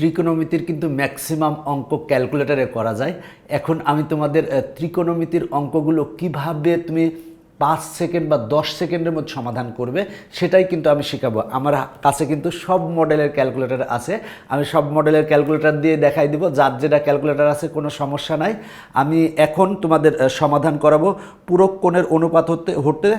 ত্রিকোণমিতির কিন্তু ম্যাক্সিমাম অঙ্ক ক্যালকুলেটারে করা যায়। এখন আমি তোমাদের ত্রিকোণমিতির অঙ্কগুলো কীভাবে তুমি পাঁচ সেকেন্ড বা দশ সেকেন্ডের মধ্যে সমাধান করবে, সেটাই কিন্তু আমি শেখাবো। আমার কাছে কিন্তু সব মডেলের ক্যালকুলেটর আছে। আমি সব মডেলের ক্যালকুলেটর দিয়ে দেখাই দিব। যার যেটা ক্যালকুলেটার আছে, কোনো সমস্যা নাই। আমি এখন তোমাদের সমাধান করাবো পূরক কোণের অনুপাত হতে হতে,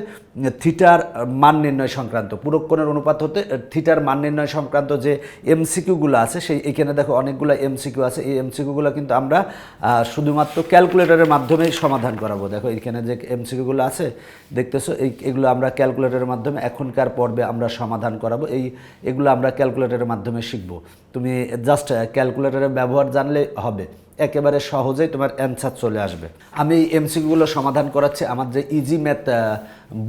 থিটার মান নির্ণয় সংক্রান্ত। পূরক কোণের অনুপাত হতে থিটার মান নির্ণয় সংক্রান্ত যে এমসিকিউগুলো আছে, সেই এখানে দেখো অনেকগুলো এমসিকিউ আছে। এই এমসিকিউগুলো কিন্তু আমরা শুধুমাত্র ক্যালকুলেটরের মাধ্যমেই সমাধান করাবো। দেখো এখানে যে এমসিকিউগুলো আছে দেখতেছো, এই এগুলো আমরা ক্যালকুলেটরের মাধ্যমে এখনকার পর্বে আমরা সমাধান করাবো। এই এগুলো আমরা ক্যালকুলেটরের মাধ্যমে শিখব। তুমি জাস্ট ক্যালকুলেটরের ব্যবহার জানলে হবে। একেবারে সহজেই তোমার অ্যান্সার চলে আসবে। আমি এই এমসিকিউগুলো সমাধান করাচ্ছি। আমার যে ইজি ম্যাথ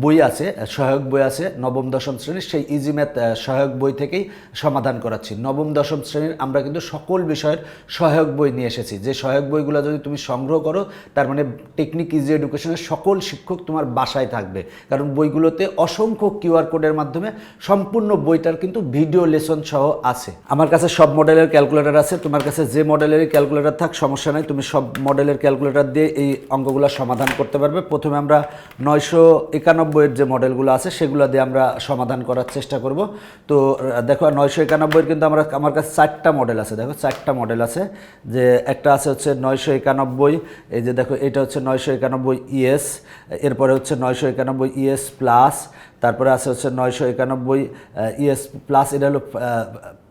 বই আছে, সহায়ক বই আছে, নবম, দশম শ্রেণির সেই ইজি ম্যাথ সহায়ক বই থেকেই সমাধান করাচ্ছি। নবম, দশম শ্রেণির আমরা কিন্তু সকল বিষয়ের সহায়ক বই নিয়ে এসেছি। যে সহায়ক বইগুলো যদি তুমি সংগ্রহ করো, তার মানে টেকনিক ইজি এডুকেশনের সকল শিক্ষক তোমার বাসায় থাকবে। কারণ বইগুলোতে অসংখ্য কিউআর কোডের মাধ্যমে সম্পূর্ণ বইটার কিন্তু ভিডিও লেসন সহ আছে। আমার কাছে সব মডেলের ক্যালকুলেটর আছে, তোমার কাছে যে মডেলের ক্যালকুলেটর থাক, সমস্যা নাই, তুমি সব মডেলের ক্যালকুলেটর দিয়ে এই অঙ্কগুলো সমাধান করতে পারবে। প্রথমে আমরা নয়শো একানব্বইয়ের যে মডেলগুলো আছে, সেগুলো দিয়ে আমরা সমাধান করার চেষ্টা করব। তো, দেখো, নয়শো একানব্বইয়ের কিন্তু আমরা, আমার কাছে চারটা মডেল আছে, দেখো, চারটা মডেল আছে। যে একটা আছে হচ্ছে নয়শো একানব্বই, এই যে দেখো, এটা হচ্ছে নয়শো একানব্বই ইএস এরপরে হচ্ছে নয়শো একানব্বই ইএস প্লাস তারপরে আছে হচ্ছে নয়শো একানব্বই ইএস প্লাস এটা হলো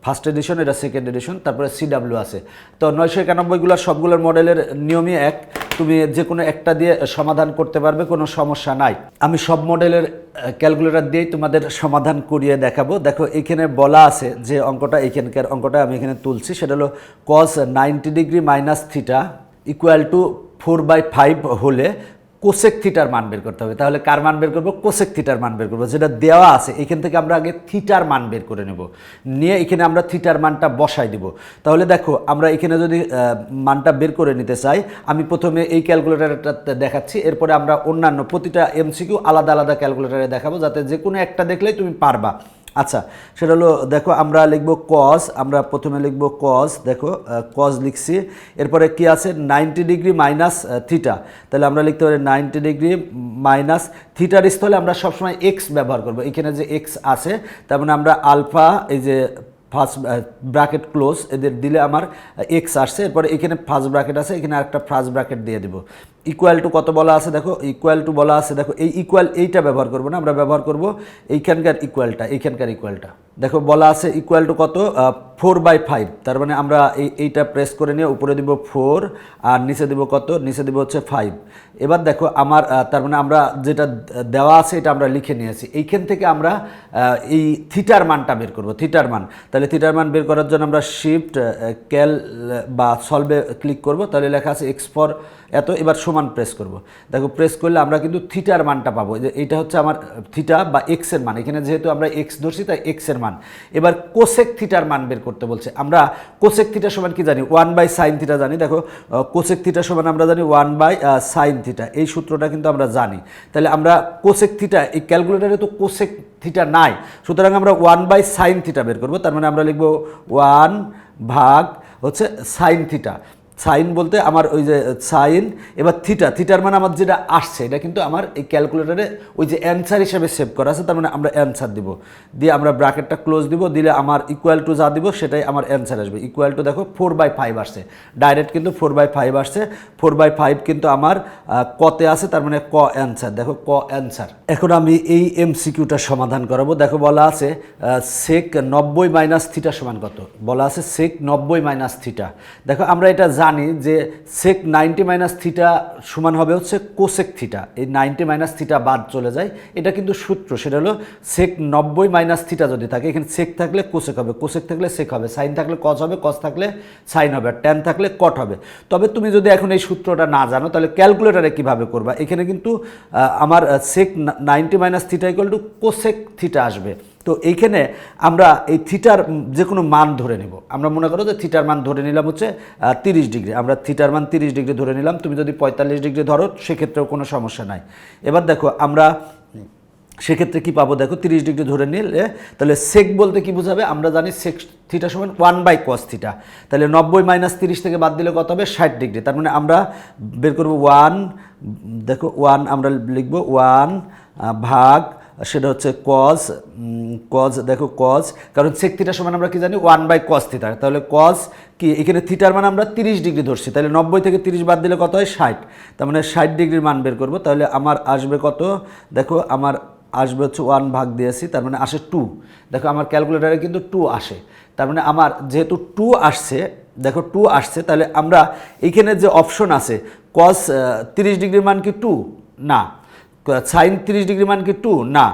ফার্স্ট এডিশন এটা সেকেন্ড এডিশন তারপরে সিডাব্লিউ আছে। তো নয়শো একানব্বইগুলোর সবগুলোর মডেলের নিয়মই এক। তুমি যে কোনো একটা দিয়ে সমাধান করতে পারবে, কোনো সমস্যা নাই। আমি সব মডেলের ক্যালকুলেটর দিয়েই তোমাদের সমাধান করিয়ে দেখাবো। দেখো, এখানে বলা আছে যে অঙ্কটা এখানকার অঙ্কটা আমি এখানে তুলছি। সেটা হলো cos ninety degree minus theta equal to four by five হলে কোসেক থিটার মান বের করতে হবে। তাহলে কার মান বের করব? কোসেক থিটার মান বের করব। যেটা দেওয়া আছে, এখান থেকে আমরা আগে থিটার মান বের করে নেব। নিয়ে এখানে আমরা থিটার মানটা বসাই দিব। তাহলে দেখো, আমরা এখানে যদি মানটা বের করে নিতে চাই, আমি প্রথমে এই ক্যালকুলেটারটা দেখাচ্ছি। এরপরে আমরা অন্যান্য প্রতিটা এমসিকিউ আলাদা আলাদা ক্যালকুলেটারে দেখাবো, যাতে যে কোনো একটা দেখলেই তুমি পারবা। আচ্ছা সেটা হলো, দেখো, আমরা লিখব কস আমরা প্রথমে লিখব কস দেখো কস লিখছি, এরপরে কি আছে? নাইনটি ডিগ্রি মাইনাস থিটা তাহলে আমরা লিখতে পারি নাইনটি ডিগ্রি মাইনাস থিটার স্থলে আমরা সবসময় এক্স ব্যবহার করব। এখানে যে এক্স আছে, তার মানে আমরা আলফা এই যে ফার্স্ট ব্র্যাকেট ক্লোজ এদের দিলে আমার এক্স আসছে, এরপরে এখানে ফার্স্ট ব্র্যাকেট আছে, এখানে আরেকটা ফার্স্ট ব্র্যাকেট দিয়ে দেবো। ইকুয়াল টু কত বলা আছে দেখো? ইকুয়াল টু বলা আছে দেখো, এই ইকুয়াল এইটা ব্যবহার করব না, আমরা ব্যবহার করব এইখানকার ইকুয়ালটা এইখানকার ইকুয়ালটা দেখো বলা আছে ইকুয়াল টু কত? ফোর বাই ফাইভ তার মানে আমরা এই, এইটা প্রেস করে নিয়ে উপরে দিব ফোর আর নিচে দিব কত? নিচে দিব হচ্ছে ফাইভ এবার দেখো আমার তার মানে আমরা যেটা দেওয়া আছে এটা আমরা লিখে নিয়েছি। এইখান থেকে আমরা এই থিটার মানটা বের করব থিটার মান। তাহলে থিটার মান বের করার জন্য আমরা শিফট ক্যাল বা সলভে ক্লিক করব। তাহলে লেখা আছে এক্স ফর এত, এবার সমান প্রেস করব। দেখো প্রেস করলে আমরা কিন্তু থিটার মানটা পাবো। যে, এইটা হচ্ছে আমার থিটা বা এক্সের মান। এখানে যেহেতু আমরা এক্স ধরছি, তাই এক্সের মান। এবার কোসেক থিটার মান বের করতে বলছে। আমরা কোসেক থিটা সমান কি জানি? ওয়ান বাই সাইন থিটা জানি। দেখো কোসেক থিটা সমান আমরা জানি ওয়ান বাই সাইন থিটা এই সূত্রটা কিন্তু আমরা জানি। তাহলে আমরা কোসেক থিটা এই ক্যালকুলেটারে তো কোসেক থিটা নাই। সুতরাং আমরা ওয়ান বাই সাইন থিটা বের করব। তার মানে আমরা লিখব ওয়ান ভাগ হচ্ছে সাইন থিটা সাইন বলতে আমার ওই যে সাইন, এবার থিটা, থিটার মানে আমার যেটা আসছে, এটা কিন্তু আমার এই ক্যালকুলেটারে ওই যে অ্যান্সার হিসেবে সেভ করা আছে, তার মানে আমরা অ্যান্সার দিব। দিয়ে আমরা ব্র্যাকেটটা ক্লোজ দিব, দিলে আমার ইকুয়াল টু যা দিব, সেটাই আমার অ্যান্সার আসবে। ইকুয়াল টু দেখো ফোর বাই ফাইভ আসছে। ডাইরেক্ট কিন্তু ফোর বাই ফাইভ আসছে। ফোর বাই ফাইভ কিন্তু আমার কতে আছে, তার মানে ক অ্যান্সার। দেখো ক অ্যান্সার। এখন আমি এই এমসিকিউটা সমাধান করাবো। দেখো বলা আছে সেক নব্বই মাইনাস থিটা সমান কত? বলা আছে সেক নব্বই মাইনাস থিটা দেখো আমরা এটা জানি যে সেক নাইনটি মাইনাস থিটা সমান হবে হচ্ছে কোসেক থিটা এই নাইনটি মাইনাস থিটা বাদ চলে যায়। এটা কিন্তু সূত্র, সেটা হলো সেক নব্বই মাইনাস থিটা যদি থাকে, এখানে সেক থাকলে কোসেক হবে কোসেক থাকলে সেক হবে সাইন থাকলে কস হবে কস থাকলে সাইন হবে, আর ট্যান থাকলে কট হবে। তবে তুমি যদি এখন এই সূত্রটা না জানো, তাহলে ক্যালকুলেটারে কীভাবে করবা? এখানে কিন্তু আমার sec ninety minus theta equal to cosec theta আসবে। তো এইখানে আমরা এই থিটার যে কোনো মান ধরে নেব। আমরা মনে করো যে থিটার মান ধরে নিলাম হচ্ছে তিরিশ ডিগ্রি। আমরা থিটার মান তিরিশ ডিগ্রি ধরে নিলাম। তুমি যদি পঁয়তাল্লিশ ডিগ্রি ধরো, সেক্ষেত্রেও কোনো সমস্যা নাই। এবার দেখো, আমরা সেক্ষেত্রে কি পাবো? দেখো, তিরিশ ডিগ্রি ধরে নিলে তাহলে সেক বলতে কি বোঝাবে? আমরা জানি সেক থিটা সমান ওয়ান বাই কস থিটা। তাহলে নব্বই মাইনাস তিরিশ থেকে বাদ দিলে কত হবে? ষাট ডিগ্রি। তার মানে আমরা বের করব ওয়ান দেখো ওয়ান আমরা লিখব ওয়ান ভাগ সেটা হচ্ছে কজ কজ দেখো কজ কারণ সেক থিটার সমান আমরা কি জানি? ওয়ান বাই কজ থিটা তাহলে কজ কি? এখানে থিটার মান আমরা তিরিশ ডিগ্রি ধরছি। তাহলে নব্বই থেকে তিরিশ বাদ দিলে কত হয়? ষাট। তার মানে ষাট ডিগ্রির মান বের করব। তাহলে আমার আসবে কত? দেখো, আমার আসবে হচ্ছে ওয়ান ভাগ দিয়েছি, তার মানে আসে টু দেখো, আমার ক্যালকুলেটারে কিন্তু টু আসে। তার মানে আমার যেহেতু টু আসছে, দেখো টু আসছে, তাহলে আমরা এইখানে যে অপশন আছে কস তিরিশ ডিগ্রির মান কি টু না। সাইন তিরিশ ডিগ্রি মান কি টু না।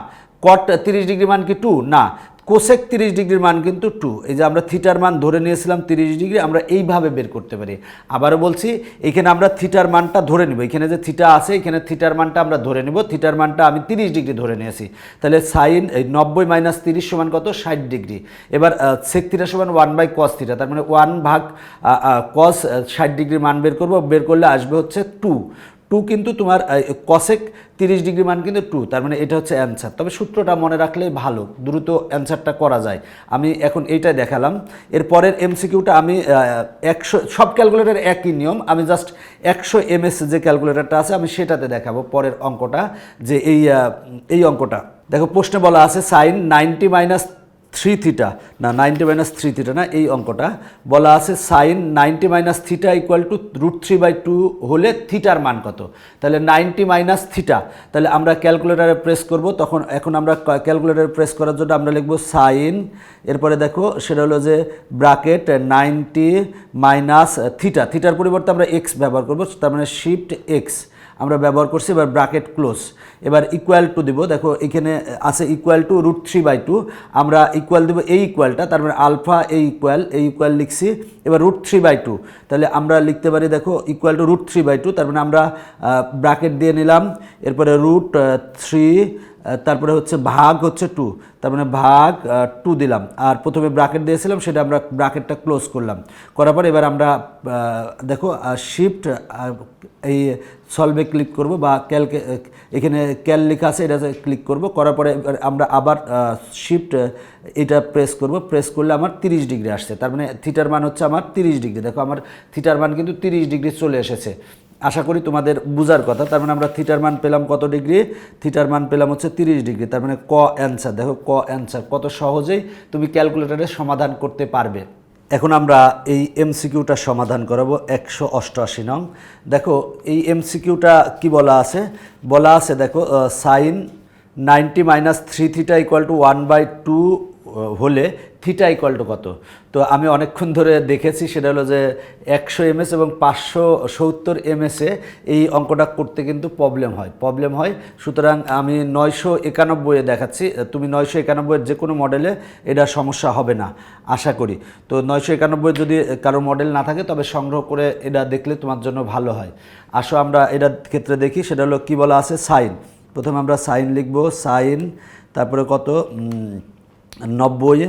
কট তিরিশ ডিগ্রি মান কি টু না। কোসেক তিরিশ ডিগ্রির মান কিন্তু টু এই যে আমরা থিটার মান ধরে নিয়েছিলাম তিরিশ ডিগ্রি, আমরা এইভাবে বের করতে পারি। আবারও বলছি, এখানে আমরা থিটার মানটা ধরে নিব। এখানে যে থিটা আছে, এখানে থিটার মানটা আমরা ধরে নিব। থিটার মানটা আমি তিরিশ ডিগ্রি ধরে নিয়েছি। তাহলে সাইন এই নব্বই মাইনাস তিরিশ সমান কত? ষাট ডিগ্রি। এবার সেক থিটা সমান ওয়ান বাই কস থিটা তার মানে ওয়ান ভাগ কস ষাট ডিগ্রি মান বের করব। বের করলে আসবে হচ্ছে টু টু কিন্তু তোমার কসেক তিরিশ ডিগ্রি মান কিন্তু টু তার মানে এটা হচ্ছে অ্যান্সার তবে সূত্রটা মনে রাখলেই ভালো, দ্রুত অ্যান্সারটা করা যায়। আমি এখন এইটাই দেখালাম। এর পরের এমসিকিউটা আমি একশো, সব ক্যালকুলেটার একই নিয়ম। আমি জাস্ট একশো এমএস যে ক্যালকুলেটারটা আছে, আমি সেটাতে দেখাবো পরের অঙ্কটা, যে এই এই অঙ্কটা। দেখো প্রশ্নে বলা আছে sine ninety minus three theta, না নাইনটি মাইনাস থ্রি থিটা না, এই অঙ্কটা বলা আছে sine ninety minus theta equal to root three by two হলে থিটার মান কত? তাহলে নাইনটি মাইনাস থিটা, তাহলে আমরা ক্যালকুলেটারে প্রেস করব, তখন এখন আমরা ক্যালকুলেটারে প্রেস করার জন্য আমরা লিখব সাইন, এরপরে দেখো সেটা হলো যে ব্রাকেট নাইনটি মাইনাস থিটা, থিটার পরিবর্তে আমরা এক্স ব্যবহার করব, তার মানে শিফট এক্স। আমরা ব্যবহার করছি, এবার ব্রাকেট ক্লোজ। এবার ইকুয়াল টু দিব। দেখো, এখানে আছে equal to root three by two আমরা ইকুয়াল দেবো এই ইকুয়ালটা তারপরে আলফা এই ইকুয়াল এই ইকুয়াল লিখছি। এবার রুট থ্রি বাই টু তাহলে আমরা লিখতে পারি, দেখো equal to root three by two তারপরে আমরা ব্রাকেট দিয়ে নিলাম। এরপরে রুট থ্রি তারপরে হচ্ছে ভাগ হচ্ছে টু। তার মানে ভাগ টু দিলাম। আর প্রথমে ব্রাকেট দিয়েছিলাম, সেটা আমরা ব্রাকেটটা ক্লোজ করলাম। করার পর এবার আমরা দেখো শিফট এই সলভে ক্লিক করব বা ক্যালকে এখানে ক্যাল লেখা আছে, এটাতে ক্লিক করব। করার পরে আমরা আবার শিফট এটা প্রেস করব। প্রেস করলে আমার 30 ডিগ্রি আসছে। তার মানে থিটার মান হচ্ছে আমার 30 ডিগ্রি। দেখো, আমার থিটার মান কিন্তু 30 ডিগ্রি চলে এসেছে। আশা করি তোমাদের বুঝার কথা। তার মানে আমরা থিটার মান পেলাম কত ডিগ্রি? থিটার মান পেলাম হচ্ছে 30 ডিগ্রি। তার মানে ক অ্যান্সার। দেখো ক অ্যান্সার। কত সহজেই তুমি ক্যালকুলেটরে সমাধান করতে পারবে। এখন আমরা এই এমসিকিউটা সমাধান করাবো একশো অষ্টআশি নং। দেখো এই এমসিকিউটা কি বলা আছে? বলা আছে দেখো sine ninety minus three theta equal to one by two হলে থিটা ইকুয়াল টু কত? তো আমি অনেকক্ষণ ধরে দেখেছি, সেটা হলো যে একশো এমএস এবং পাঁচশো সত্তর এমএসে এই অঙ্কটা করতে কিন্তু প্রবলেম হয়। প্রবলেম হয়, সুতরাং আমি নয়শো একানব্বইয়ে দেখাচ্ছি। তুমি নয়শো একানব্বইয়ের যে কোনো মডেলে এটা সমস্যা হবে না, আশা করি। তো নয়শো একানব্বই যদি কারও মডেল না থাকে, তবে সংগ্রহ করে এটা দেখলে তোমার জন্য ভালো হয়। আসো আমরা এটার ক্ষেত্রে দেখি, সেটা হলো কী বলা আছে? সাইন। প্রথমে আমরা সাইন লিখব, সাইন, তারপরে কত? নব্বই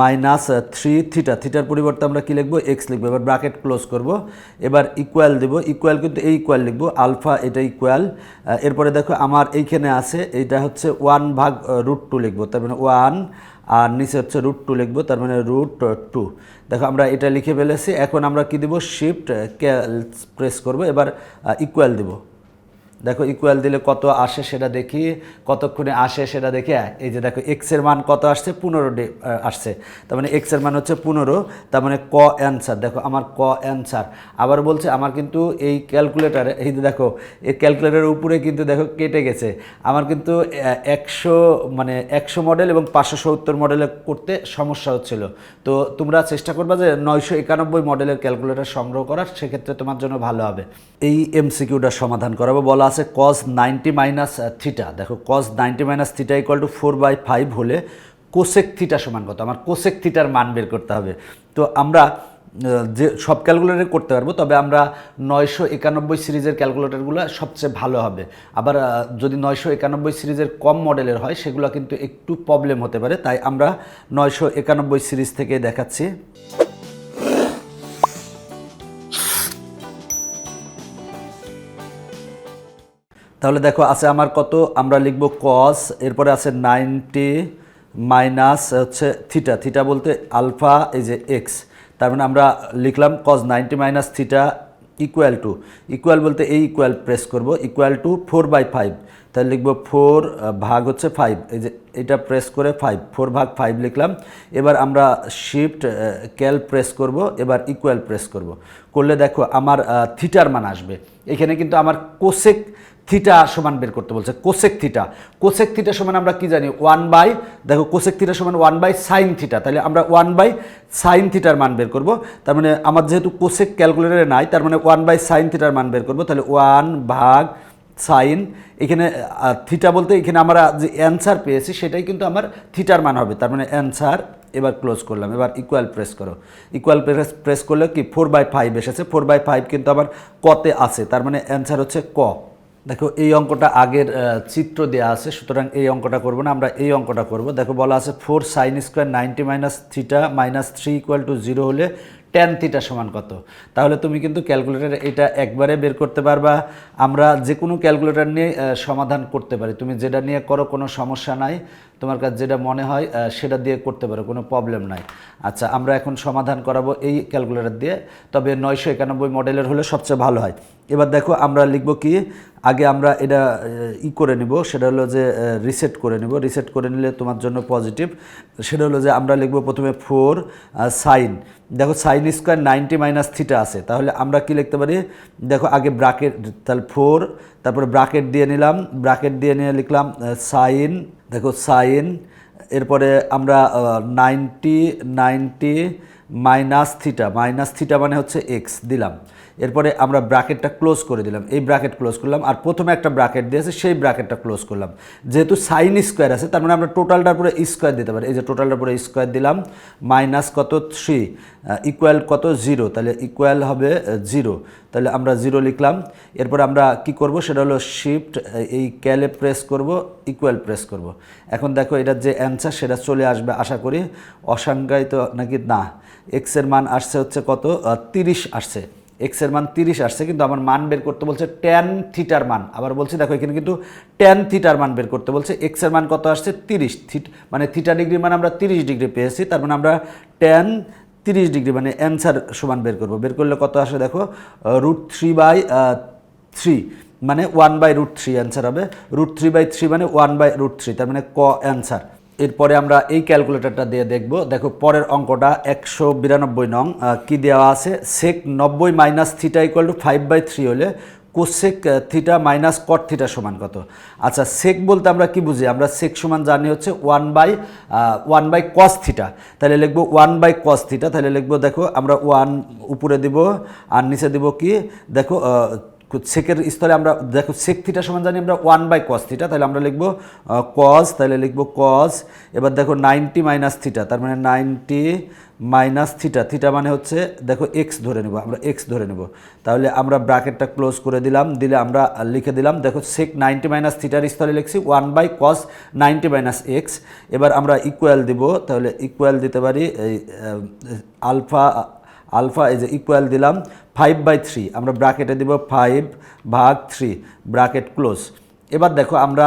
মাইনাস থ্রি থিটা, থিটার পরিবর্তে আমরা কী লিখব? এক্স লিখব। এবার ব্রাকেট ক্লোজ করব। এবার ইকুয়াল দেবো। ইকুয়াল কিন্তু এই ইকুয়াল লিখব। আলফা এটা ইকুয়াল এরপরে দেখো আমার এইখানে আছে, এইটা হচ্ছে ওয়ান ভাগ রুট টু লিখব। তার মানে ওয়ান আর নিচে হচ্ছে রুট টু লিখব। তার মানে রুট টু দেখো আমরা এটা লিখে ফেলেছি। এখন আমরা কি দেবো? শিফট প্রেস করব। এবার ইকুয়াল দেবো। দেখো ইকুয়াল দিলে কত আসে সেটা দেখি, কতক্ষণে আসে সেটা দেখে এই যে দেখো এক্সের মান কত আসছে? পনেরো ডে আসছে। তার মানে এক্সের মান হচ্ছে পনেরো, তার মানে ক অ্যান্সার দেখো আমার ক অ্যান্সার আবার বলছে আমার কিন্তু এই ক্যালকুলেটারে এই যে দেখো, এই ক্যালকুলেটারের উপরে কিন্তু দেখো কেটে গেছে। আমার কিন্তু একশো মানে একশো মডেল এবং পাঁচশো সত্তর মডেলে করতে সমস্যা হচ্ছিল। তো তোমরা চেষ্টা করবা যে নয়শো একানব্বই মডেলের ক্যালকুলেটার সংগ্রহ করার, সেক্ষেত্রে তোমার জন্য ভালো হবে। এই এমসিকিউটা সমাধান করাবো, বলা আছে কস নাইনটি মাইনাস থিটা দেখো cos ninety minus theta equal to four by five হলে কোসেক থিটা সমান কত? আমার কোসেক থিটার মান বের করতে হবে। তো আমরা যে সব ক্যালকুলেটর করতে পারব, তবে আমরা নয়শো একানব্বই সিরিজের ক্যালকুলেটরগুলো সবচেয়ে ভালো হবে। আবার যদি নয়শো একানব্বই সিরিজের কম মডেলের হয়, সেগুলো কিন্তু একটু প্রবলেম হতে পারে। তাই আমরা নয়শো একানব্বই সিরিজ থেকে দেখাচ্ছি। তাহলে দেখো আছে আমার কত? আমরা লিখব কস এরপরে আছে নাইনটি মাইনাস হচ্ছে থিটা থিটা বলতে আলফা এই যে এক্স তার মানে আমরা লিখলাম cos ninety minus theta equal to equal বলতে এই ইকুয়াল প্রেস করব equal to four by five তাহলে লিখব ফোর ভাগ হচ্ছে ফাইভ এই যে এটা প্রেস করে ফাইভ ফোর ভাগ ফাইভ লিখলাম। এবার আমরা শিফট ক্যাল প্রেস করব, এবার ইকুয়াল প্রেস করব। করলে দেখো আমার থিটার মান আসবে। এখানে কিন্তু আমার কোসেক থিটা সমান বের করতে বলছে কোসেক থিটা কোসেক থিটা সমান আমরা কি জানি? ওয়ান বাই দেখো কোসেক থিটা সমান ওয়ান বাই সাইন থিটা তাহলে আমরা ওয়ান বাই সাইন থিটার মান বের করব। তার মানে আমার যেহেতু কোসেক ক্যালকুলেটারে নাই, তার মানে ওয়ান বাই সাইন থিটার মান বের করব। তাহলে ওয়ান ভাগ সাইন, এখানে থিটা বলতে এখানে আমরা যে অ্যান্সার পেয়েছি, সেটাই কিন্তু আমার থিটার মান হবে। তার মানে অ্যান্সার, এবার ক্লোজ করলাম। এবার ইকুয়াল প্রেস করো। ইকুয়াল প্রেস প্রেস করলে কি ফোর বাই ফাইভ এসেছে। ফোর বাই ফাইভ কিন্তু আবার কতে আছে। তার মানে অ্যান্সার হচ্ছে ক। দেখো, এই অঙ্কটা আগের চিত্র দেওয়া আছে, সুতরাং এই অঙ্কটা করব না, আমরা এই অঙ্কটা করব। দেখো, বলা আছে four sine square ninety minus theta minus three equal to zero হলে টেন থিটা সমান কত? তাহলে তুমি কিন্তু ক্যালকুলেটারে এটা একবারে বের করতে পারবা। আমরা যে কোনো ক্যালকুলেটর নিয়ে সমাধান করতে পারি। তুমি যেটা নিয়ে করো, কোনো সমস্যা নাই। তোমার কাছে যেটা মনে হয় সেটা দিয়ে করতে পারো, কোনো প্রবলেম নাই। আচ্ছা আমরা এখন সমাধান করাবো এই ক্যালকুলেটর দিয়ে। তবে নয়শো একানব্বই মডেলের হলে সবচেয়ে ভালো হয়। এবার দেখো, আমরা লিখব কি? আগে আমরা এটা ই করে নিব, সেটা হলো যে রিসেট করে নিব। রিসেট করে নিলে তোমার জন্য পজিটিভ সেটা হলো যে, আমরা লিখব প্রথমে ফোর সাইন দেখো sine square ninety minus theta আছে। তাহলে আমরা কি লিখতে পারি? দেখো, আগে ব্রাকেট তাহলে ফোর তারপরে ব্রাকেট দিয়ে নিলাম। ব্রাকেট দিয়ে নিয়ে লিখলাম সাইন দেখো সাইন এরপরে আমরা ninety ninety minus theta minus theta মানে হচ্ছে এক্স দিলাম। এরপরে আমরা ব্র্যাকেটটা ক্লোজ করে দিলাম। এই ব্র্যাকেট ক্লোজ করলাম আর প্রথমে একটা ব্র্যাকেট দিয়েছে সেই ব্র্যাকেটটা ক্লোজ করলাম। যেহেতু সাইন স্কোয়ার আছে, তার মানে আমরা টোটালটার পরে স্কোয়ার দিতে পারি। এই যে টোটালটার পরে স্কোয়ার দিলাম মাইনাস কত? থ্রি ইকুয়াল কত? জিরো তাহলে ইকুয়াল হবে জিরো তাহলে আমরা জিরো লিখলাম। এরপর আমরা কি করব? সেটা হলো শিফট এই ক্যালে প্রেস করব ইকুয়াল প্রেস করব। এখন দেখো এটার যে অ্যান্সার সেটা চলে আসবে, আশা করি। অসংজ্ঞায়িত নাকি? না। এক্সের মান আসছে হচ্ছে কত? তিরিশ আসছে। এক্সের মান তিরিশ আসছে, কিন্তু আমার মান বের করতে বলছে টেন থিটার মান। আবার বলছি, দেখো, এখানে কিন্তু টেন থিটার মান বের করতে বলছে এক্সের মান কত আসছে? তিরিশ। থিট মানে থিটা ডিগ্রি মানে আমরা তিরিশ ডিগ্রি পেয়েছি, তার মানে আমরা টেন তিরিশ ডিগ্রি মানে অ্যান্সার সমান বের করব। বের করলে কত আসে দেখো? রুট থ্রি বাই থ্রি মানে one by root three answer হবে। রুট থ্রি বাই থ্রি মানে ওয়ান বাই রুট থ্রি তার মানে ক অ্যান্সার এরপরে আমরা এই ক্যালকুলেটরটা দিয়ে দেখব। দেখো, পরের অঙ্কটা একশো বিরানব্বই নং কী দেওয়া আছে? সেক নব্বই minus theta equal to five by three হলে cosec theta minus cot theta সমান কত? আচ্ছা সেক বলতে আমরা কি বুঝি? আমরা সেক সমান জানি হচ্ছে one by one by cos theta তাহলে লিখব ওয়ান বাই কস থিটা তাহলে লিখব, দেখো, আমরা ওয়ান উপরে দিব, আর নিচে দিব কি? দেখো সেকের স্থলে আমরা, দেখো সেক থিটা সমান জানি আমরা ওয়ান বাই কস থিটা, তাহলে আমরা লিখব কস তাহলে লিখব কস এবার দেখো নাইনটি মাইনাস থিটা, তার মানে নাইনটি মাইনাস থিটা থিটা মানে হচ্ছে, দেখো এক্স ধরে নেব, আমরা এক্স ধরে নেব। তাহলে আমরা ব্র্যাকেটটা ক্লোজ করে দিলাম, দিলে আমরা লিখে দিলাম, দেখো সেক নাইনটি মাইনাস থিটার স্থলে লিখছি one by cos ninety minus x এবার আমরা ইকুয়াল দিব, তাহলে ইকুয়াল দিতে পারি, এই আলফা আলফা এই যে ইকুয়াল দিলাম ফাইভ বাই থ্রি আমরা ব্র্যাকেটে দিব ফাইভ ভাগ থ্রি ব্র্যাকেট ক্লোজ এবার দেখো আমরা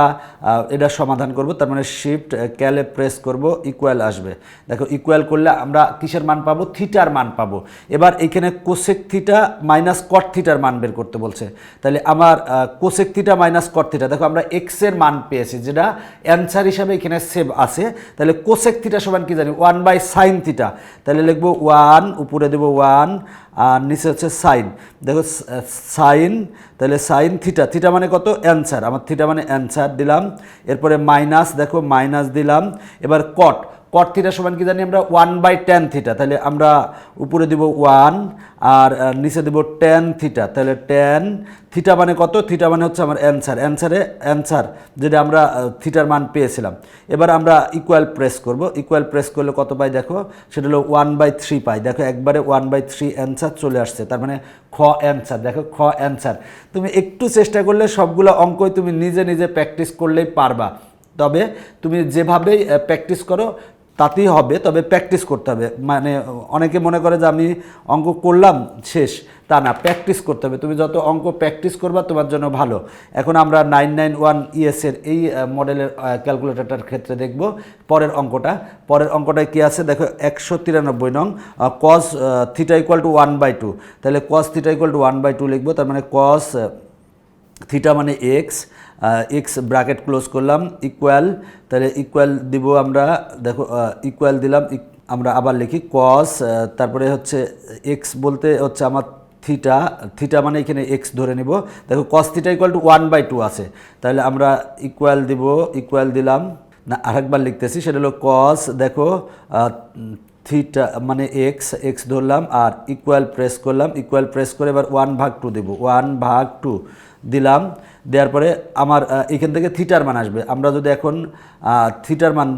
এটা সমাধান করব, তার মানে শিফট ক্যালে প্রেস করব ইকুয়াল আসবে। দেখো ইকুয়াল করলে আমরা কিসের মান পাবো? থিটার মান পাবো। এবার এখানে কোসেক থিটা মাইনাস কট থিটার মান বের করতে বলছে। তাহলে আমার cosec theta minus cot theta দেখো আমরা এক্সের মান পেয়েছি, যেটা অ্যান্সার হিসাবে এখানে সেভ আছে। তাহলে কোসেক থিটা সমান কি জানি? ওয়ান বাই সাইন থিটা তাহলে লিখব ওয়ান উপরে দেবো ওয়ান আর নিচে হচ্ছে সাইন। দেখো সাইন, তাহলে সাইন থিটা। থিটা মানে কত? অ্যান্সার। আমার থিটা মানে অ্যান্সার দিলাম। এরপরে মাইনাস, দেখো, মাইনাস দিলাম। এবার কট। কট থিটা সমান কি জানি আমরা? ওয়ান বাই টেন থিটা তাহলে আমরা উপরে দিব ওয়ান আর নিচে দিব টেন থিটা তাহলে টেন থিটা মানে কত? থিটা মানে হচ্ছে আমার অ্যান্সার অ্যান্সারে অ্যান্সার যেটা আমরা থিটার মান পেয়েছিলাম। এবার আমরা ইকুয়াল প্রেস করব। ইকুয়াল প্রেস করলে কত পাই দেখো? সেটা হলো ওয়ান বাই থ্রি পাই। দেখো একবারে ওয়ান বাই থ্রি অ্যান্সার চলে আসছে, তার মানে খ অ্যান্সার দেখো খ অ্যান্সার তুমি একটু চেষ্টা করলে সবগুলো অঙ্কই তুমি নিজে নিজে প্র্যাকটিস করলেই পারবা। তবে তুমি যেভাবেই প্র্যাকটিস করো তাতেই হবে, তবে প্র্যাকটিস করতে হবে। মানে অনেকে মনে করে যে আমি অঙ্ক করলাম, শেষ। তা না প্র্যাকটিস করতে হবে। তুমি যত অঙ্ক প্র্যাকটিস করবা, তোমার জন্য ভালো। এখন আমরা নাইন নাইন ওয়ান ইএসের এই মডেলের ক্যালকুলেটরটার ক্ষেত্রে দেখব পরের অঙ্কটা। পরের অঙ্কটায় কী আছে? দেখো, একশো তিরানব্বই নং cos theta equal to one by two তাহলে cos theta equal to one by two লিখব। তার মানে কস থিটা মানে এক্স এক্স ব্র্যাকেট ক্লোজ করলাম ইকুয়াল তাহলে ইকুয়াল দিব আমরা, দেখো ইকুয়াল দিলাম ইক- আমরা আবার লিখি কস তারপরে হচ্ছে এক্স বলতে হচ্ছে আমার থিটা থিটা মানে এখানে এক্স ধরে নিব, দেখো cos theta equal to one by two আছে, তাহলে আমরা ইকুয়াল দিব ইকুয়াল দিলাম, না, আরেকবার লিখতেছি, সেটা হলো কস দেখো থিটা মানে এক্স এক্স ধরলাম, আর ইকুয়াল প্রেস করলাম ইকুয়াল প্রেস করে এবার ওয়ান ভাগ টু দেবো ওয়ান ভাগ টু দিলাম, দেওয়ার পরে আমার এখান থেকে থিটার মান আসবে। আমরা যদি এখন থিটার মান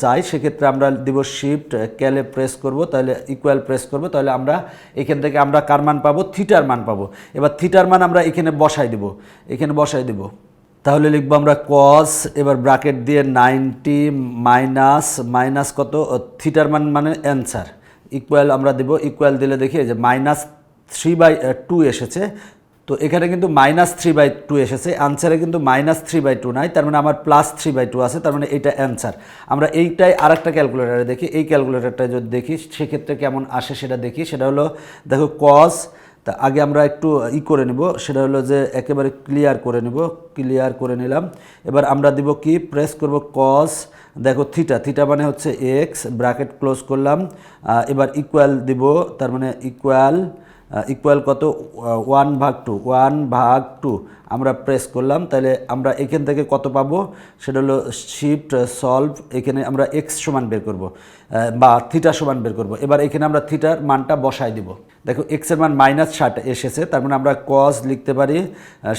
চাই, সেক্ষেত্রে আমরা দিব শিফট ক্যালে প্রেস করব, তাহলে ইকুয়াল প্রেস করব, তাহলে আমরা এখান থেকে আমরা কার মান পাবো? থিটার মান পাবো। এবার থিটার মান আমরা এখানে বসাই দিব, এখানে বসাই দিব। তাহলে লিখব আমরা কস এবার ব্র্যাকেট দিয়ে নাইনটি মাইনাস মাইনাস কত? থিটার মান মানে অ্যান্সার ইকুয়াল আমরা দেব ইকুয়াল দিলে দেখি যে মাইনাস থ্রি বাই টু এসেছে। তো এখানে কিন্তু মাইনাস থ্রি বাই টু এসেছে। অ্যান্সারে কিন্তু মাইনাস থ্রি বাই টু নাই, তার মানে আমার প্লাস থ্রি বাই টু আছে, তার মানে এটা অ্যান্সার আমরা এইটাই আর একটা ক্যালকুলেটারে দেখি। এই ক্যালকুলেটারটা যদি দেখি, সেক্ষেত্রে কেমন আসে সেটা দেখি। সেটা হলো, দেখো কস তা আগে আমরা একটু ই করে নিব। সেটা হলো যে একেবারে ক্লিয়ার করে নিব। ক্লিয়ার করে নিলাম। এবার আমরা দিব কি? প্রেস করব কস দেখো থিটা থিটা মানে হচ্ছে এক্স ব্র্যাকেট ক্লোজ করলাম। এবার ইকুয়াল দিব, তার মানে ইকুয়াল ইকুয়াল কত? ওয়ান ভাগ টু ওয়ান ভাগ টু আমরা প্রেস করলাম, তাহলে আমরা এখান থেকে কত পাবো? সেটা হলো শিফট সলভ এখানে আমরা এক্স সমান বের করব বা থিটা সমান বের করব। এবার এখানে আমরা থিটার মানটা বসাই দিব। দেখো এক্সের মান মাইনাস ষাট এসেছে, তার মানে আমরা কস লিখতে পারি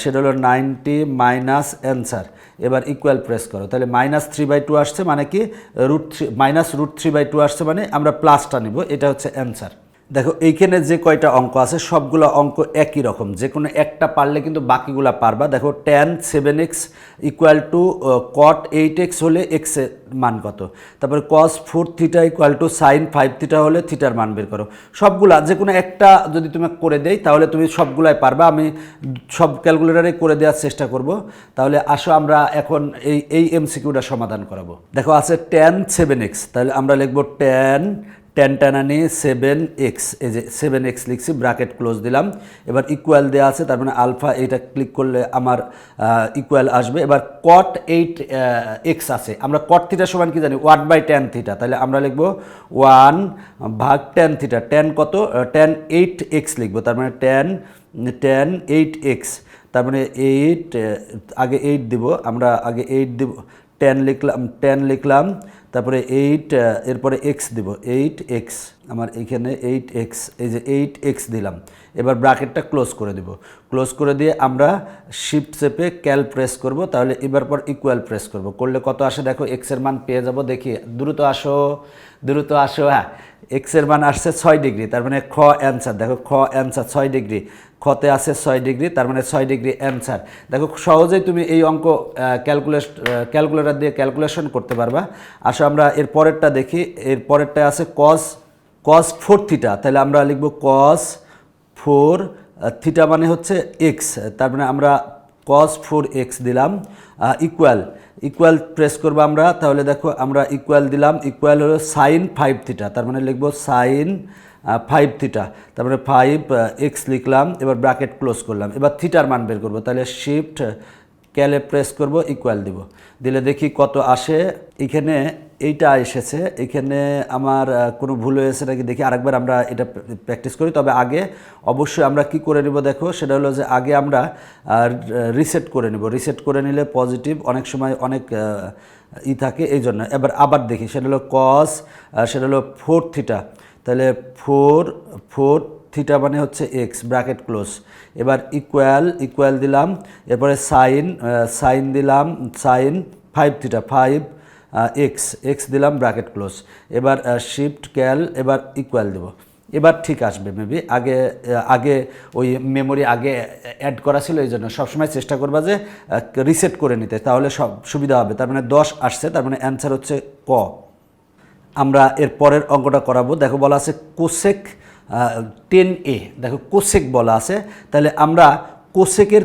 সেটা হলো নাইনটি মাইনাস অ্যান্সার এবার ইকুয়াল প্রেস করো, তাহলে মাইনাস থ্রি বাই টু আসছে মানে কি? Root three minus root three by two আসছে মানে আমরা প্লাসটা নিব, এটা হচ্ছে অ্যান্সার দেখো, এইখানে যে কয়টা অঙ্ক আছে, সবগুলো অঙ্ক একই রকম। যে কোনো একটা পারলে কিন্তু বাকিগুলো পারবা। দেখো tan seven x equal to cot eight x হলে এক্সের মান কত? তারপরে cos four theta equal to sine five theta হলে থিটার মান বের করো। সবগুলা, যে কোনো একটা যদি তুমি করে দেই, তাহলে তুমি সবগুলাই পারবা। আমি সব ক্যালকুলেটারে করে দেওয়ার চেষ্টা করব। তাহলে আসো, আমরা এখন এই এই এমসিকিউটা সমাধান করাবো। দেখো, আছে টেন সেভেন এক্স তাহলে আমরা লিখব টেন টেন টানানি সেভেন এক্স এই যে সেভেন এক্স লিখছি ব্র্যাকেট ক্লোজ দিলাম। এবার ইকুয়াল দেওয়া আছে, তার মানে আলফা এইটা ক্লিক করলে আমার ইকুয়াল আসবে। এবার কট এইট এক্স আছে। আমরা কট থিটা সমান কি জানি? ওয়ান বাই টেন থিটা তাহলে আমরা লিখব ওয়ান ভাগ টেন থিটা টেন কত? টেন এইট এক্স লিখব। তার মানে টেন টেন এইট এক্স তার মানে এইট আগে এইট দিব। আমরা আগে এইট দিব। টেন লিখলাম টেন লিখলাম। তারপরে এইট এরপরে এক্স দিব। এইট এক্স আমার এইখানে এইট এক্স এই যে এইট এক্স দিলাম। এবার ব্রাকেটটা ক্লোজ করে দিব। ক্লোজ করে দিয়ে আমরা শিফট চেপে ক্যাল প্রেস করব, তাহলে এবার পর ইকুয়াল প্রেস করব। করলে কত আসে? দেখো এক্সের মান পেয়ে যাব, দেখি। দ্রুত আসো দ্রুত আসো হ্যাঁ। এক্সের মান আসছে ছয় ডিগ্রি তার মানে খ অ্যান্সার দেখো খ অ্যান্সার ছয় ডিগ্রি খতে আছে ছয় ডিগ্রি, তার মানে ছয় ডিগ্রি অ্যান্সার। দেখো, সহজেই তুমি এই অঙ্ক ক্যালকুলেশ ক্যালকুলেটার দিয়ে ক্যালকুলেশন করতে পারবা। আসো, আমরা এর পরেরটা দেখি। এর পরেরটা আছে কস কস ফোর থিটা তাহলে আমরা লিখব কস ফোর থিটা মানে হচ্ছে এক্স তার মানে আমরা কস ফোর এক্স দিলাম ইকুয়াল ইকুয়াল প্রেস করব আমরা। তাহলে দেখো, আমরা ইকুয়াল দিলাম। ইকুয়াল হলো সাইন ফাইভ থিটা তার মানে লিখব সাইন ফাইভ থিটা তারপরে ফাইভ এক্স লিখলাম, এবার ব্র্যাকেট ক্লোজ করলাম। এবার থিটার মান বের করব, তাহলে শিফট ক্যালে প্রেস করব ইকুয়াল দিব। দিলে দেখি কত আসে। এখানে এইটা এসেছে, এখানে আমার কোনো ভুল হয়েছে নাকি দেখি আরেকবার আমরা এটা প্র্যাকটিস করি। তবে আগে অবশ্যই আমরা কি করে নিব দেখো, সেটা হলো যে আগে আমরা রিসেট করে নিব। রিসেট করে নিলে পজিটিভ অনেক সময় অনেক ই থাকে এই জন্য এবার আবার দেখি, সেটা হলো কস সেটা হলো ফোর থিটা তাহলে ফোর ফোর থিটা মানে হচ্ছে এক্স ব্র্যাকেট ক্লোজ এবার ইকুয়াল ইকুয়াল দিলাম, এরপরে সাইন সাইন দিলাম sine five theta five x x দিলাম ব্র্যাকেট ক্লোজ এবার শিফট ক্যাল এবার ইকুয়াল দেবো। এবার ঠিক আসবে মেবি আগে আগে ওই মেমোরি আগে অ্যাড করা ছিল, এই জন্য সবসময় চেষ্টা করবা যে রিসেট করে নিতে, তাহলে সব সুবিধা হবে। তার মানে দশ আসছে, তার মানে অ্যান্সার হচ্ছে ক। আমরা এর পরের অঙ্কটা করাবো। দেখো বলা আছে কোসেক টেন এ দেখো কোসেক বলা আছে। তাহলে আমরা কোসেকের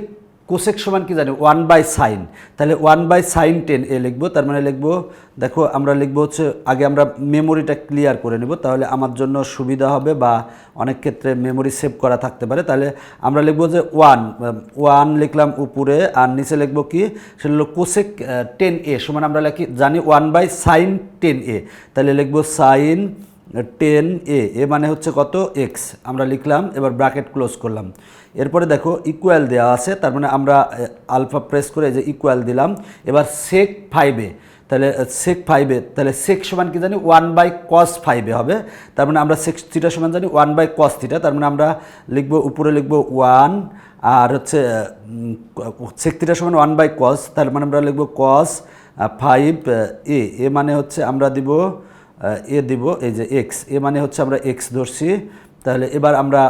কোসেক সমান কি জানি? ওয়ান বাই সাইন তাহলে one by sine ten A লিখব, তার মানে লিখব, দেখো আমরা লিখব হচ্ছে, আগে আমরা মেমোরিটা ক্লিয়ার করে নেব, তাহলে আমার জন্য সুবিধা হবে বা অনেক ক্ষেত্রে মেমোরি সেভ করা থাকতে পারে। তাহলে আমরা লিখব যে ওয়ান ওয়ান লিখলাম উপরে, আর নিচে লিখব কি? সেটা হলো কোসেক টেন এ সমান আমরা লিখি, জানি one by sine ten A তাহলে লিখব সাইন টেন এ এ মানে হচ্ছে কত? এক্স আমরা লিখলাম, এবার ব্র্যাকেট ক্লোজ করলাম। এরপরে দেখো ইকুয়াল দেওয়া আছে, তার মানে আমরা আলফা প্রেস করে যে ইকুয়াল দিলাম। এবার সেক ফাইভে তাহলে সেক ফাইভে তাহলে সেক সমান কি জানি? ওয়ান বাই কস ফাইভে হবে। তার মানে আমরা সেক্স থিটা সমান জানি? ওয়ান বাই কস থিটা তার মানে আমরা লিখব, উপরে লিখব ওয়ান আর হচ্ছে সেক থিটা সমান ওয়ান বাই কস তার মানে আমরা লিখব কস ফাইভ এ এ মানে হচ্ছে আমরা দিব এ দিব, এই যে এক্স এ মানে হচ্ছে আমরা এক্স ধরছি। তাহলে এবার আমরা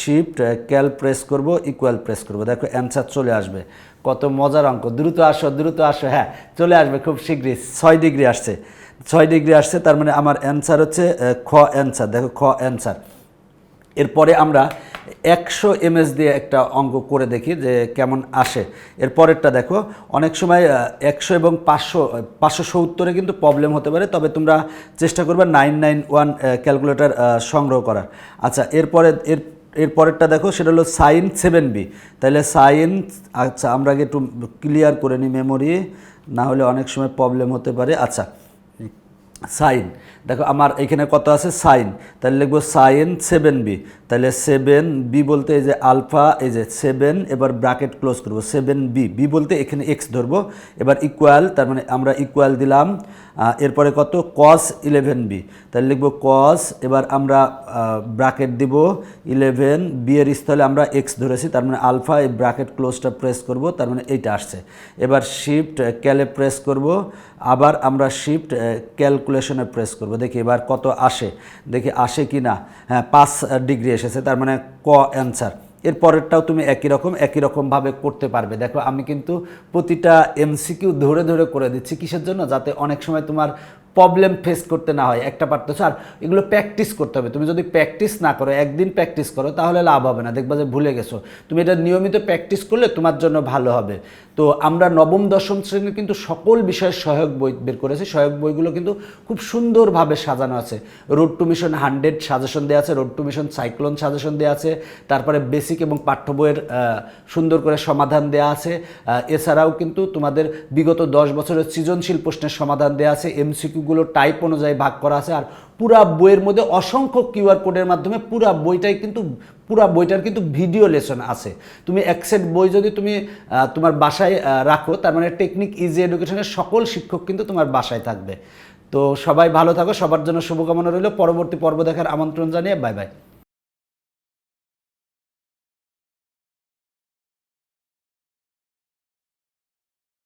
শিফট ক্যাল প্রেস করব ইকুয়াল প্রেস করব। দেখো অ্যান্সার চলে আসবে। কত মজার অঙ্ক। দ্রুত আসো দ্রুত আসো হ্যাঁ চলে আসবে খুব শীঘ্রই, ছয় ডিগ্রি আসছে। ছয় ডিগ্রি আসছে, তার মানে আমার অ্যান্সার হচ্ছে খ অ্যান্সার দেখো খ অ্যান্সার এরপরে আমরা একশো এমএস দিয়ে একটা অঙ্ক করে দেখি যে কেমন আসে। এরপরেরটা দেখো, অনেক সময় একশো এবং পাঁচশো পাঁচশো সত্তরে কিন্তু প্রবলেম হতে পারে, তবে তোমরা চেষ্টা করবে নাইন নাইন ওয়ান ক্যালকুলেটার সংগ্রহ করার। আচ্ছা এরপরে এর এর পরেরটা দেখো, সেটা হলো সাইন সেভেন বি তাহলে সাইন আচ্ছা আমরা একটু ক্লিয়ার করে নিই মেমোরি না হলে অনেক সময় প্রবলেম হতে পারে। আচ্ছা সাইন দেখো আমার এখানে কত আছে? সাইন। তাহলে লিখব সাইন সেভেন বি। তাহলে সেভেন বি বলতে এই যে আলফা, এই যে সেভেন, এবার ব্র্যাকেট ক্লোজ করব। Seven B. বি বলতে এখানে এক্স ধরবো। এবার ইকুয়াল তার মানে আমরা ইকুয়াল দিলাম। এরপরে কত? কস ইলেভেন বি তাহলে লিখব কস এবার আমরা ব্র্যাকেট দিব। ইলেভেন বি এর স্থলে আমরা এক্স ধরেছি। তার মানে আলফা, এই ব্র্যাকেট ক্লোজটা প্রেস করব। তার মানে এইটা আসছে। এবার শিফট ক্যালে প্রেস করব। আবার আমরা শিফট ক্যালকুলেশনে প্রেস করব। দেখি এবার কত আসে। দেখি আসে কি না। হ্যাঁ পাঁচ ডিগ্রি এসেছে, তার মানে ক অ্যান্সার। এর পরেরটাও তুমি একই রকম, একই রকমভাবে করতে পারবে। দেখো, আমি কিন্তু প্রতিটা এমসিকিউ ধরে ধরে করে দিচ্ছি কিসের জন্য? যাতে অনেক সময় তোমার প্রবলেম ফেস করতে না হয়, একটা পারতেছো আর এগুলো প্র্যাকটিস করতে হবে। তুমি যদি প্র্যাকটিস না করো, একদিন প্র্যাকটিস করো, তাহলে লাভ হবে না। দেখবা যে ভুলে গেছো। তুমি এটা নিয়মিত প্র্যাকটিস করলে তোমার জন্য ভালো হবে। তো আমরা নবম, দশম শ্রেণির কিন্তু সকল বিষয়ের সহায়ক বই বের করেছি। সহায়ক বইগুলো কিন্তু খুব সুন্দরভাবে সাজানো আছে। Road to mission hundred suggestion দেওয়া আছে road to mission cyclone suggestion দেওয়া আছে, তারপরে বেসিক এবং পাঠ্য বইয়ের সুন্দর করে সমাধান দেওয়া আছে। এছাড়াও কিন্তু তোমাদের বিগত দশ বছরের সৃজনশীল প্রশ্নের সমাধান দেওয়া আছে এমসিকিউগুলো টাইপ অনুযায়ী ভাগ করা আছে আর পুরা বইয়ের মধ্যে অসংখ্য কিউআর কোডের মাধ্যমে পুরা বইটাই কিন্তু, পুরা বইটার কিন্তু ভিডিও লেসন আছে। তুমি একসেট বই যদি তুমি তোমার বাসায় রাখো, তার মানে টেকনিক ইজি এডুকেশনের সকল শিক্ষক কিন্তু তোমার বাসায় থাকবে। তো সবাই ভালো থাকো, সবার জন্য শুভকামনা রইল। পরবর্তী পর্ব দেখার আমন্ত্রণ জানিয়ে বাই বাই